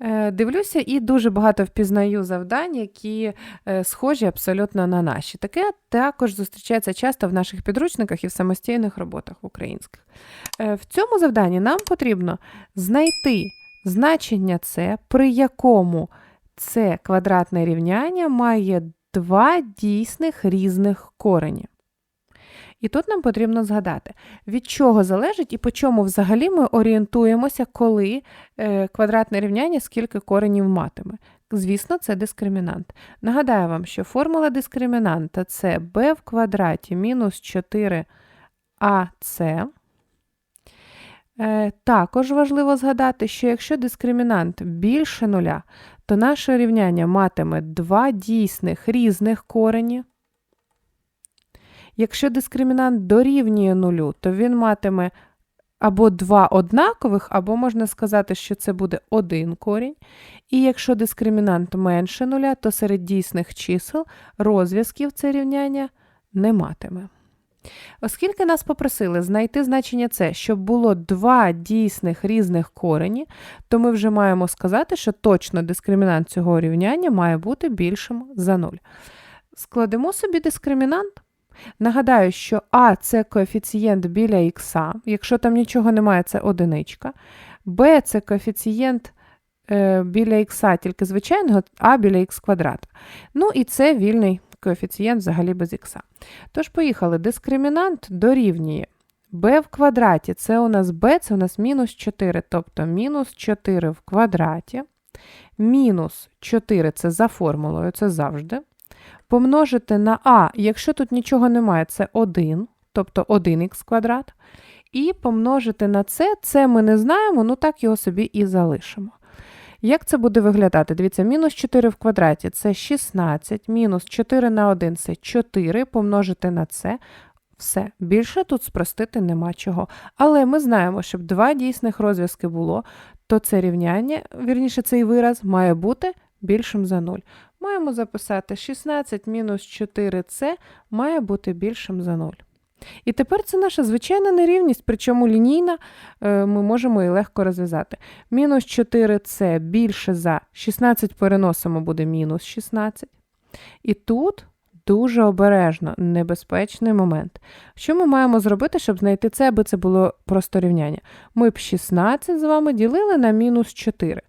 Е, Дивлюся і дуже багато впізнаю завдань, які е, схожі абсолютно на наші. Таке також зустрічається часто в наших підручниках і в самостійних роботах українських. Е, В цьому завданні нам потрібно знайти значення С, при якому це квадратне рівняння має два дійсних різних корені. І тут нам потрібно згадати, від чого залежить і по чому взагалі ми орієнтуємося, коли е, квадратне рівняння скільки коренів матиме. Звісно, це дискримінант. Нагадаю вам, що формула дискримінанта це b в квадраті мінус 4ac. Е, також важливо згадати, що якщо дискримінант більше нуля, то наше рівняння матиме два дійсних різних корені. Якщо дискримінант дорівнює нулю, то він матиме або два однакових, або можна сказати, що це буде один корінь. І якщо дискримінант менше нуля, то серед дійсних чисел розв'язків це рівняння не матиме. Оскільки нас попросили знайти значення С, щоб було два дійсних різних корені, то ми вже маємо сказати, що точно дискримінант цього рівняння має бути більшим за 0. Складемо собі дискримінант. Нагадаю, що А це коефіцієнт біля х, якщо там нічого немає, це одиничка. Б це коефіцієнт е, біля х, тільки звичайного, а біля х квадрат. Ну і це вільний коефіцієнт взагалі без х. Тож, поїхали. Дискримінант дорівнює b в квадраті. Це у нас b, це у нас мінус 4, тобто мінус 4 в квадраті. Мінус 4 це за формулою, це завжди. Помножити на а, якщо тут нічого немає, це 1, тобто 1х квадрат. І помножити на це, це ми не знаємо, ну так його собі і залишимо. Як це буде виглядати? Дивіться, мінус 4 в квадраті це 16, мінус 4 на 1 це 4, помножити на це. Все, більше тут спростити нема чого. Але ми знаємо, щоб два дійсних розв'язки було, то це рівняння, вірніше, цей вираз має бути більшим за 0. Маємо записати 16 мінус 4c має бути більшим за 0. І тепер це наша звичайна нерівність, причому лінійна е, ми можемо і легко розв'язати. Мінус 4c більше за 16 переносимо буде мінус 16. І тут дуже обережно, небезпечний момент. Що ми маємо зробити, щоб знайти це, аби це було просто рівняння? Ми б 16 з вами ділили на мінус 4.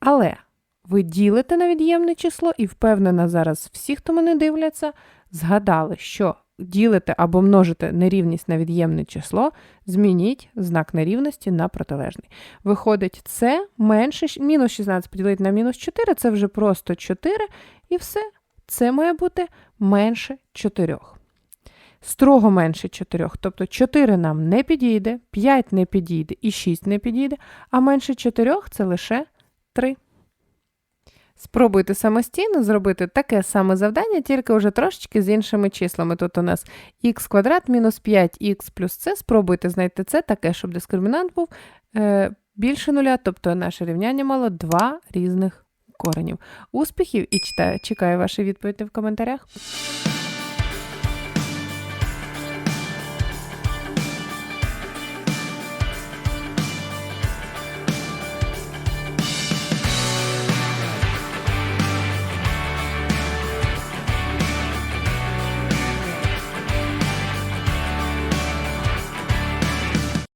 Але ви ділите на від'ємне число, і впевнена, зараз всі, хто мене дивляться, згадали, що ділите або множите нерівність на від'ємне число, змініть знак нерівності на протилежний. Виходить, це менше мінус 16 поділити на мінус 4, це вже просто 4, і все. Це має бути менше 4. Строго менше 4, тобто 4 нам не підійде, 5 не підійде і 6 не підійде, а менше 4 це лише 3. Спробуйте самостійно зробити таке саме завдання, тільки вже трошечки з іншими числами. Тут у нас х квадрат мінус 5х плюс це. Спробуйте знайти це таке, щоб дискримінант був е, більше нуля, тобто наше рівняння мало два різних коренів. Успіхів і читаю, чекаю ваші відповіді в коментарях.